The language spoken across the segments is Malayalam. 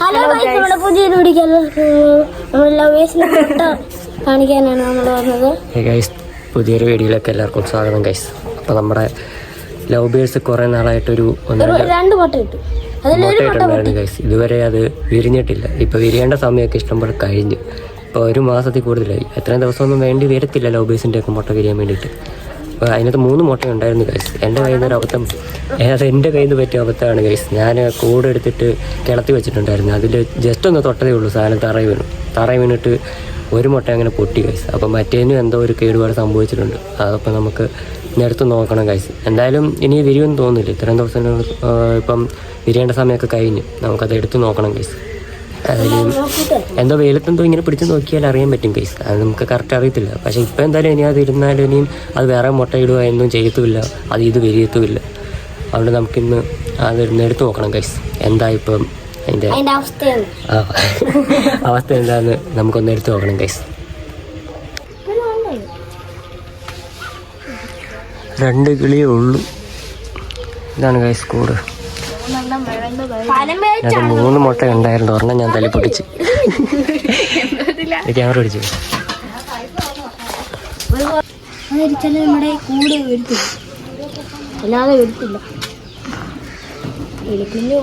ഹലോ നമ്മുടെ കാണിക്കാനാണ് നമ്മൾ വന്നത്. പുതിയൊരു വീഡിയോയിലേക്ക് എല്ലാവർക്കും സ്വാഗതം ഗൈസ് അപ്പോൾ നമ്മുടെ ലവ് ബേഴ്സ് കുറേ നാളായിട്ടൊരു ഒരു രണ്ട് മുട്ട ഗൈസ് ഇതുവരെ അത് വിരിഞ്ഞിട്ടില്ല. ഇപ്പോൾ വിരിയേണ്ട സമയമൊക്കെ ഇഷ്ടംപോലെ കഴിഞ്ഞു. ഇപ്പോൾ ഒരു മാസത്തിൽ കൂടുതലായി. എത്രയും ദിവസമൊന്നും വേണ്ടി വരത്തില്ല ലവ് ബേഴ്സിന്റെ ഒക്കെ മുട്ട വിരിയാൻ വേണ്ടിയിട്ട്. അതിനകത്ത് മൂന്ന് മുട്ട ഉണ്ടായിരുന്നു ഗൈസ് എന്റെ കയ്യിൽ നിന്ന് ഒരു അബദ്ധം. അത് എന്റെ കയ്യിൽ നിന്ന് പറ്റിയ അബദ്ധമാണ് ഗൈസ് ഞാൻ കൂടെ എടുത്തിട്ട് കിളത്തി വെച്ചിട്ടുണ്ടായിരുന്നു. അതിൽ ജസ്റ്റ് ഒന്ന് തൊട്ടതേ ഉള്ളൂ സാധനം തറയിൽ വീണു. തറയിൽ വീണിട്ട് ഒരു മുട്ട അങ്ങനെ പൊട്ടി ഗൈസ് അപ്പം മറ്റേനും എന്തോ ഒരു കേടുപാട് സംഭവിച്ചിട്ടുണ്ട്. അതപ്പോൾ നമുക്ക് ഇനി നോക്കണം ഗൈസ് എന്തായാലും ഇനി വിരിവെന്ന് തോന്നുന്നില്ല. ഇത്രയും ദിവസം ഇപ്പം വിരിയേണ്ട സമയമൊക്കെ കഴിഞ്ഞ് നമുക്കത് എടുത്ത് നോക്കണം ഗൈസ് അതിൽ എന്തോ വെയിലത്തെന്തോ ഇങ്ങനെ പിടിച്ച് നോക്കിയാൽ അറിയാൻ പറ്റും കേസ് അത് നമുക്ക് കറക്റ്റ് അറിയത്തില്ല. പക്ഷെ ഇപ്പം എന്തായാലും ഇനി അത് ഇരുന്നാലും ഇനിയും അത് വേറെ മുട്ട ഇടുക എന്നും ചെയ്യത്തുമില്ല. അത് ഇത് വിരിയത്തുമില്ല. അതുകൊണ്ട് നമുക്കിന്ന് അത് ഇരുന്ന് എടുത്ത് നോക്കണം കേസ് എന്താ ഇപ്പം അതിന്റെ ആ അവസ്ഥ എന്താന്ന് നമുക്കൊന്ന് എടുത്ത് നോക്കണം കേസ് രണ്ട് കിളിയേ ഉള്ളൂ. ഇതാണ് കൈസ് കൂട്. അത് മൂന്ന് മുട്ട ഉണ്ടായിരുന്നു ഒരെണ്ണം ഞാൻ തല്ലി പൊട്ടിച്ച്. ക്യാമറ പിടിച്ചു നമ്മുടെ കൂടെ വരുത്തില്ല അല്ലാതെ വരുത്തില്ല. എലിക്കുഞ്ഞ്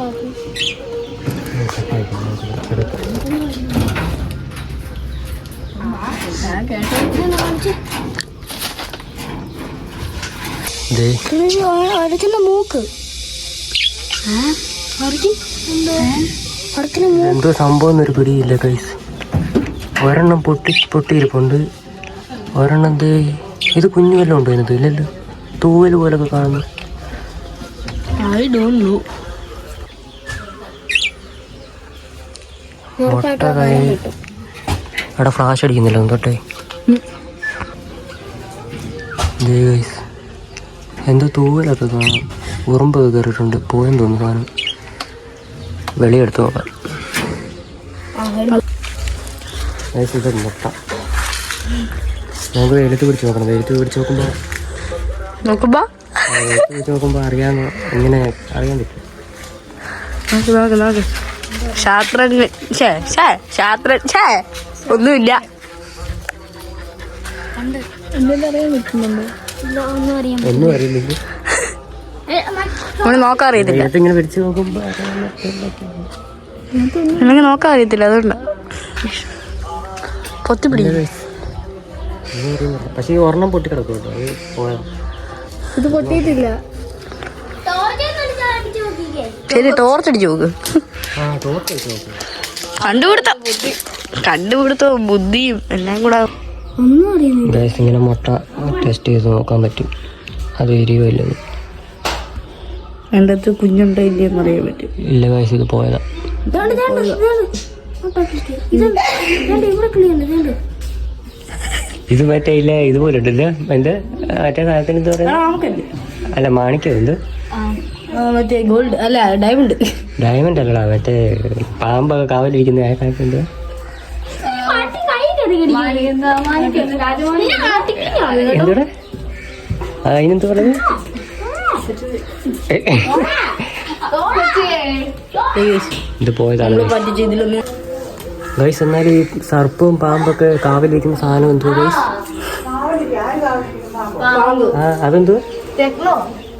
മൂക്ക്. എന്തോ? സംഭവം ഒരു പിടിയില്ല കൈസ് ഒരെണ്ണം പൊട്ടി പൊട്ടിയിരിപ്പുണ്ട്. ഒരെണ്ണം ദേ ഇത് കുഞ്ഞു വല്ലതും ഉണ്ടോ ഇതിനകത്ത് ഇല്ലല്ലോ? തൂവൽ പോലൊക്കെ കാണുന്നു. ഐ ഡോണ്ട് നോ മുട്ട കൈ. അവിടെ ഫ്ലാഷ് അടിക്കുന്നില്ല തൊട്ടേ. ദേ ഗൈസ് എന്തോ തൂവലൊക്കെ കാണാം ഉറുമ്പൊക്കെ കയറിയിട്ടുണ്ട്. പോയെന്ന് തോന്നുന്നു സാധനം. വെളിയെടുത്ത് നോക്കാം. ഇത് മുട്ട. നമുക്ക് വെയിലത്ത് പിടിച്ച് നോക്കണം. വെയിലത്ത് പിടിച്ച് നോക്കുമ്പോൾ നോക്കുമ്പോ? വെയിലത്ത് പിടിച്ച് നോക്കുമ്പോൾ അറിയാൻ എങ്ങനെ അറിയാൻ പറ്റും. ഒന്നുമില്ല. അറിയാൻ ഒന്നും നമ്മൾ നോക്കാൻ അറിയത്തില്ല. ഇങ്ങനെ പിടിച്ച് എനിക്ക് നോക്കാൻ അറിയത്തില്ല അതുകൊണ്ട്. പൊത്തി പിടിക്കും പക്ഷെ ഈ ഒരെണ്ണം പൊട്ടി കിടക്കുമല്ലോ അത് പോയാ. ഇത് പൊട്ടിയിട്ടില്ല. ശരി ടോർച്ച് അടിച്ചു നോക്കും. കണ്ടുപിടുത്തം. കണ്ടുപിടുത്തവും ബുദ്ധിയും എല്ലാം കൂടെ ഒന്നും അറിയുന്നില്ല. ഗൈസ് ഇങ്ങനെ മുട്ട ടെസ്റ്റ് ചെയ്ത് നോക്കാൻ പറ്റും. അത് എരിയോ ഇല്ലെന്ന്. രണ്ടത്ത് കുഞ്ഞുണ്ടോ ഇല്ലയെന്ന് അറിയാൻ പറ്റും. ഇല്ല ഗൈസ് ഇത് പോയതാ. ഇത് മറ്റേ ഇല്ല ഇതുപോലെ ഉണ്ടല്ലേ എന്റെ മറ്റേ സാധനത്തിന് ഇത് പറയുന്നത്? അല്ല മാണിക്യം എന്ത്? മറ്റേ ഗോൾഡ് അല്ല ഡയമണ്ട് ഡയമണ്ട് അല്ലടാ മറ്റേ പാമ്പൊക്കെ കാവലിരിക്കുന്ന ആ സാധനത്തിന് എന്തുവാ? പാട്ടി കൈ ആ അതിനെന്ത് പറഞ്ഞു ഇത് പോയതാണ് പറ്റിച്ച് ഇതിലൊന്ന്. ഗൈസ് എന്നാൽ ഈ സർപ്പും പാമ്പൊക്കെ കാവിലിരിക്കുന്ന സാധനം എന്തോ ഗൈസ് ആ അതെന്തുവാ?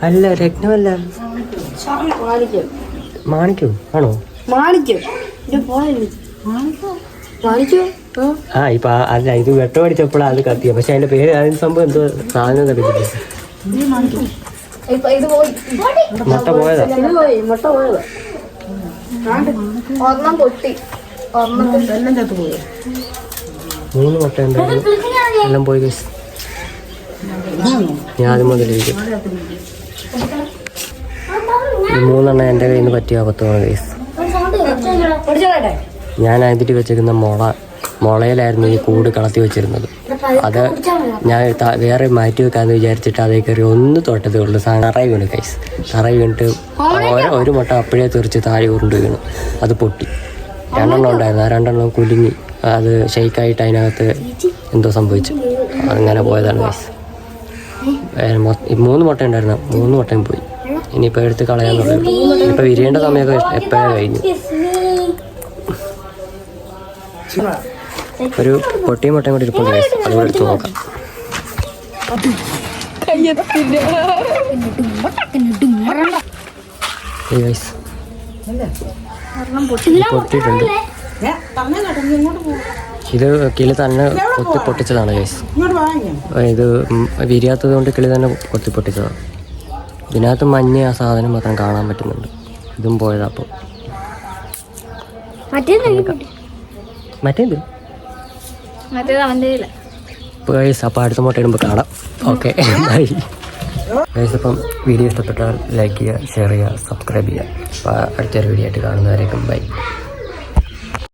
അല്ല രത്നമല്ല. മാണിക്യം? മാണിക്കോ. ആണോ മാണിക്കോ? മാണിക്കോ? ആ ഇപ്പൊ അല്ല ഇത് വെട്ടം അടിച്ചപ്പോഴാണ് അത് കത്തിയ. പക്ഷെ അതിന്റെ പേര് അതിന് സംഭവം എന്തോ സാധനം പോയി. മുട്ട പോയതാ. ഇത് പോയി മുട്ട പോയത്. ഒരെണ്ണം പൊട്ടി. ഒരെണ്ണത്തിൽ എല്ലാം ചത്തു പോയി. മൂന്ന് മുട്ട ഉണ്ടായിരുന്നു എല്ലാം പോയി ഞാൻ ആദ്യം മുതലിരിക്കും മൂന്നെണ്ണം എന്റെ കയ്യിൽ നിന്ന് പറ്റിയ അബദ്ധമാണ് ഗൈസ് ഞാൻ അതിട്ട് വെച്ചേക്കുന്ന മുള. മുളയിലായിരുന്നു ഈ കൂട് കളത്തി വെച്ചിരുന്നത്. അത് ഞാൻ വേറെ മാറ്റി വെക്കാന്ന് വിചാരിച്ചിട്ട് അതേ കയറി ഒന്ന് തൊട്ടതേ ഉള്ളൂ. സാധനം തറയി വീണു കൈസ് തറയി വീണിട്ട് ഓരോ ഒരു മുട്ട അപ്പോഴേ തെറിച്ച് താഴെ ഉരുണ്ട് വീണു. അത് പൊട്ടി. രണ്ടെണ്ണം ഉണ്ടായിരുന്നു. ആ രണ്ടെണ്ണം കുലുങ്ങി. അത് ഷെയ്ക്കായിട്ട് അതിനകത്ത് എന്തോ സംഭവിച്ചു. അങ്ങനെ പോയതാണ് കൈസ് മൂന്ന് മുട്ട ഉണ്ടായിരുന്നു. മൂന്ന് മുട്ടയും പോയി. ഇനിയിപ്പോൾ എടുത്ത് കളയാന്നുള്ളൂ ഇനിയിപ്പോൾ വിരിയേണ്ട സമയമൊക്കെ എപ്പോഴാണ് കഴിഞ്ഞു? ഒരു പൊട്ടിയും മുട്ടയും കൂടി ഇരിപ്പുണ്ട്. അതുകൂടെ എടുത്ത് നോക്കാം. ഇത് പൊട്ടിയിട്ടുണ്ട്. ഇത് കിളി തന്നെ കൊത്തി പൊട്ടിച്ചതാണ് ഗൈസ് ഇത് വിരിയാത്തത് കൊണ്ട് കിളി തന്നെ കൊത്തി പൊട്ടിച്ചതാണ്. ഇതിനകത്ത് മഞ്ഞ ആ സാധനം മാത്രം കാണാൻ പറ്റുന്നുണ്ട്. ഇതും പോയതാ അപ്പോൾ മറ്റേ മറ്റേത് മറ്റേത്? അവന്റെ ഇപ്പോൾ ഗൈസ് അപ്പോൾ അടുത്ത മുട്ട ഇടുമ്പോൾ കാണാം. ഓക്കെ ബൈ ഗൈസ് അപ്പം വീഡിയോ ഇഷ്ടപ്പെട്ടാൽ ലൈക്ക് ചെയ്യുക ഷെയർ ചെയ്യുക സബ്സ്ക്രൈബ് ചെയ്യുക. അപ്പോൾ അടുത്തൊരു വീഡിയോ ആയിട്ട് കാണുന്നവരേക്കും ബൈ